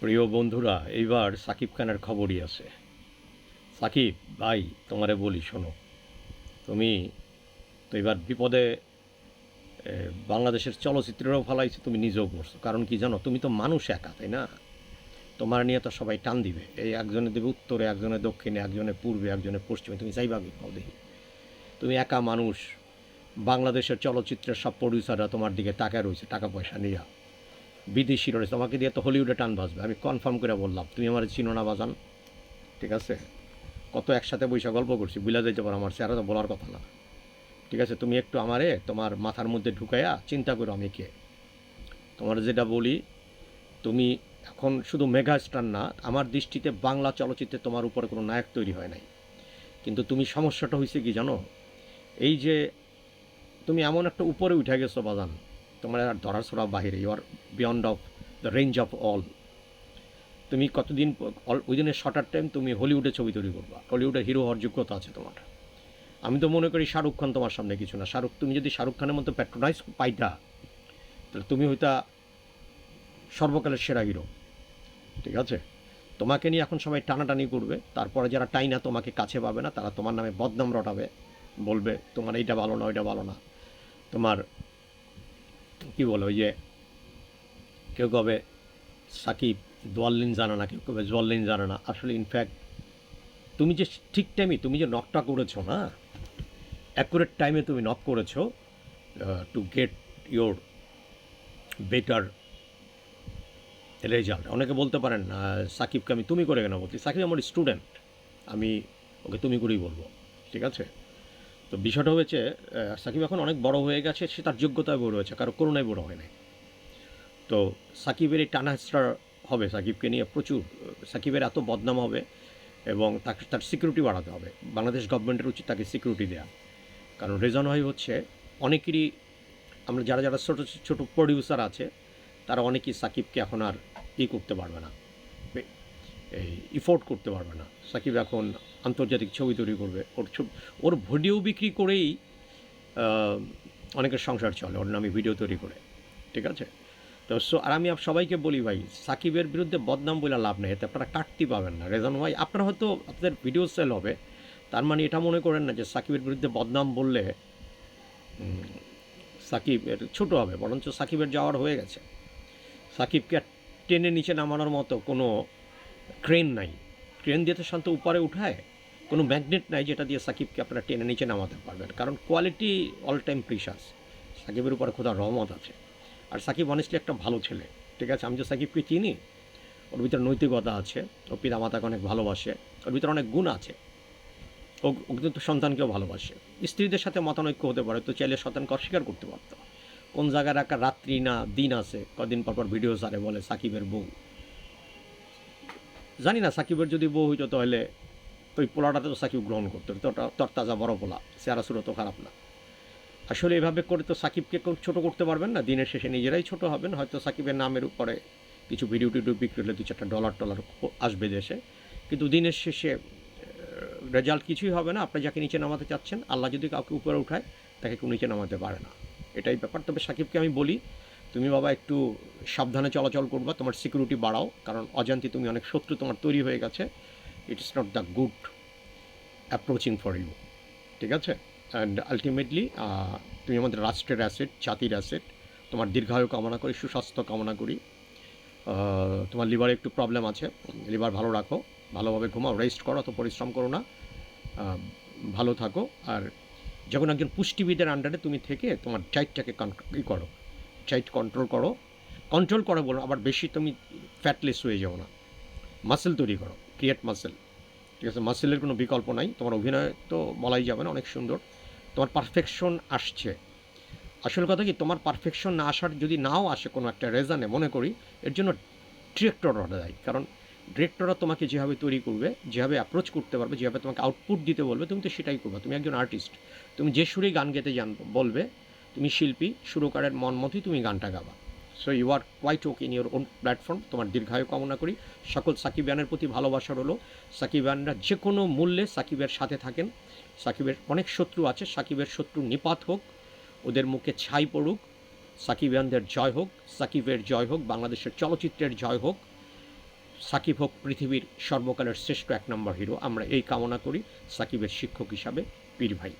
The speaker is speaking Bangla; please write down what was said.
প্রিয় বন্ধুরা, এইবার সাকিব খানের খবরই আছে। সাকিব, ভাই, তোমারে বলি, শোনো। তুমি তো এবার বিপদে বাংলাদেশের চলচ্চিত্রেরও ফলাইছে তুমি নিজেও করছ কারণ কি জানো, তুমি তো মানুষ একা, তাই না? তোমার নিয়ে তো সবাই টান দিবে। এই একজনে দেবে উত্তরে, একজনে দক্ষিণে, একজনে পূর্বে, একজনে পশ্চিমে, তুমি চাইবা কি পাও দেখি। তুমি একা মানুষ, বাংলাদেশের চলচ্চিত্রের সব প্রডিউসাররা তোমার দিকে তাকায় রয়েছে, টাকা পয়সা নিয়ে। বিদেশি রয়েছে তোমাকে দিয়ে তো হলিউডে টান বাজবে আমি কনফার্ম করে বললাম, তুমি আমার চিনো না বাজান। ঠিক আছে? কত একসাথে বৈশা গল্প করছি বুঝা যাইতে পারো আমার চেহারা তো বলার কথা না। ঠিক আছে, তুমি একটু আমারে তোমার মাথার মধ্যে ঢুকাইয়া চিন্তা করো আমি কে। তোমার যেটা বলি, তুমি এখন শুধু মেগা স্টার না, আমার দৃষ্টিতে বাংলা চলচ্চিত্রে তোমার উপরে কোনো নায়ক তৈরি হয় নাই। কিন্তু তুমি সমস্যাটা হয়েছে কি জানো? এই যে তুমি এমন একটা উপরে উঠে গেছো বাজান তোমার আর ধরার ছোড়া বাহিরে। You are beyond of the range of all তুমি কতদিন উইদিন এ শর্টার টাইম তুমি হলিউডে ছবি তৈরি করবা। হলিউডে হিরো হওয়ার যোগ্যতা আছে তোমার। আমি তো মনে করি শাহরুখ খান তোমার সামনে কিছু না। শাহরুখ, তুমি যদি শাহরুখ খানের মতো প্যাট্রোনাইজ পাইতা, তাহলে তুমি হইতা সর্বকালের সেরা হিরো ঠিক আছে? তোমাকে নিয়ে এখন সবাই টানাটানি করবে। তারপরে যারা টাইনা তোমাকে কাছে পাবে না, তারা তোমার নামে বদনাম রটাবে। বলবে, তোমার এইটা ভালো না, ওইটা ভালো না। তোমার কি বলো ওই যে কেউ কবে সাকিব দোয়াল্লিন জানে না, কেউ কবে জোয়াল্লিন জানে না। আসলে ইনফ্যাক্ট তুমি যে ঠিক টাইমে তুমি যে নকটা করেছ, না? অ্যাকুরেট টাইমে তুমি নক করেছ to get your better result অনেকে বলতে পারেন সাকিবকে আমি তুমি করে কেন বলছি? সাকিব আমার স্টুডেন্ট আমি ওকে তুমি করেই বলব, ঠিক আছে? তো বিষয়টা হয়েছে সাকিব এখন অনেক বড় হয়ে গেছে, সে তার যোগ্যতায় বড় হয়েছে, কারও করোনায় বড় হয় নাই। তো সাকিবের এই টানা হেঁচড়া হবে, সাকিবকে নিয়ে প্রচুর, সাকিবের এত বদনাম হবে এবং তাকে, তার সিকিউরিটি বাড়াতে হবে। বাংলাদেশ গভর্নমেন্টের উচিত তাকে সিকিউরিটি দেওয়া কারণ রিজন হয় হচ্ছে, অনেকেরই, আমরা যারা যারা ছোটো ছোটো প্রডিউসার আছে, তারা অনেকেই সাকিবকে এখন আর ই করতে পারবে না। এই ইফোর্ট করতে পারবে না। সাকিব এখন আন্তর্জাতিক ছবি তৈরি করবে। ওর ওর ভিডিও বিক্রি করেই অনেকের সংসার চলে। ওর নামে ভিডিও তৈরি করে। ঠিক আছে? তো সো আর আমি সবাইকে বলি ভাই সাকিবের বিরুদ্ধে বদনাম বলে লাভ নেই। এতে আপনারা কাটতি পাবেন না। রেজন ওয়াই আপনারা হয়তো আপনাদের ভিডিও সেল হবে। তার মানে এটা মনে করেন না যে সাকিবের বিরুদ্ধে বদনাম বললে উম, সাকিব ছোটো হবে। বরঞ্চ সাকিবের যাওয়ার হয়ে গেছে। সাকিবকে টেনে নিচে নামানোর মতো কোনো ক্রেন নাই। ক্রেন দিয়ে তো শান্ত উপরে উঠায়, কোনো ম্যাগনেট নাই যেটা দিয়ে সাকিবকে আপনারা টেনে নিচে নামাতে পারবেন। কারণ কোয়ালিটি অল টাইম প্রিশাস সাকিবের উপরে খোদা রহমত আছে। আর সাকিব অনেস্টলি একটা ভালো ছেলে, ঠিক আছে? আমি যে সাকিবকে চিনি, ওর ভিতরে নৈতিকতা আছে, ও পিতা মাতাকে অনেক ভালোবাসে, ওর ভিতরে অনেক গুণ আছে। ও ও কিন্তু সন্তানকেও ভালোবাসে। স্ত্রীদের সাথে মতানৈক্য হতে পারে, তো চাইলে সন্তানকে অস্বীকার করতে পারতো। কোন জায়গার একটা রাত্রি না, দিন আছে, কদিন পর পর ভিডিও সারে বলে সাকিবের বউ। জানি না, সাকিবের যদি বউ হইতো তাহলে ওই পোলাটাতে তো সাকিব গ্রহণ করতো তো তরতাজা বড় পোলা, চেহারা সুরত খারাপ না। আসলে এভাবে করে তো সাকিবকে ছোটো করতে পারবেন না, দিনের শেষে নিজেরাই ছোট হবেন, হয়তো সাকিবের নামের উপরে কিছু ভিডিও টিডিও বিক্রি হলে দু চারটা ডলার টলার আসবে দেশে। কিন্তু দিনের শেষে রেজাল্ট কিছুই হবে না, আপনি যাকে নিচে নামাতে চাচ্ছেন, আল্লাহ যদি কাউকে উপরে উঠায়, তাকে কেউ নিচে নামাতে পারে না। এটাই ব্যাপার। তবে সাকিবকে আমি বলি তুমি বাবা একটু সাবধানে চলাচল করবা, তোমার সিকিউরিটি বাড়াও, কারণ অজান্তে তুমি অনেক শত্রু তোমার তৈরি হয়ে গেছে। It is not the good approaching for you ঠিক আছে? অ্যান্ড আলটিমেটলি তুমি আমাদের রাষ্ট্রের অ্যাসেট জাতির অ্যাসেট তোমার দীর্ঘায়ু কামনা করি, সুস্বাস্থ্য কামনা করি। তোমার লিভারে একটু প্রবলেম আছে লিভার ভালো রাখো, ভালোভাবে ঘুমাও রেস্ট করো, অত পরিশ্রম করো না। ভালো থাকো, আর যখন একজন পুষ্টিবিদের আন্ডারে তুমি থেকে, তোমার ডাইটটাকে ই করো। ডাইট কন্ট্রোল করো। কন্ট্রোল করো বলো, আবার বেশি তুমি ফ্যাটলেস হয়ে যাও না। মাসেল তৈরি করো ক্রিয়েট মাসেল ঠিক আছে মাসেলের কোনো বিকল্প নাই। তোমার অভিনয় তো বলাই যাবে না, অনেক সুন্দর। তোমার পারফেকশন আসছে। আসল কথা কি, তোমার পারফেকশন না আসার যদি নাও আসে কোনো একটা রেজানে মনে করি, এর জন্য ডিরেক্টররা দেয়। কারণ ডিরেক্টররা তোমাকে যেভাবে তৈরি করবে, যেভাবে অ্যাপ্রোচ করতে পারবে, যেভাবে তোমাকে আউটপুট দিতে বলবে, তুমি তো সেটাই করবে। তুমি একজন আর্টিস্ট তুমি যে সুরেই গান গেতে জান, বলবে তুমি শিল্পী, সুরকারের মন মতোই তুমি গানটা গাবা। So you are quite okay in your own platform তোমার দীর্ঘায়ু কামনা করি। সকল সাকিব সাকিবিয়ানের প্রতি ভালোবাসা হলো সাকিবিয়ানরা যে কোনো মূল্যে সাকিবের সাথে থাকেন। সাকিবের অনেক শত্রু আছে, সাকিবের শত্রু নিপাত হোক, ওদের মুখে ছাই পড়ুক, সাকিব সাকিবিয়ানদের জয় হোক, সাকিবের জয় হোক, বাংলাদেশের চলচ্চিত্রের জয় হোক, সাকিব হোক পৃথিবীর সর্বকালের শ্রেষ্ঠ এক নম্বর হিরো। আমরা এই কামনা করি সাকিবের শিক্ষক হিসাবে, পীর ভাই।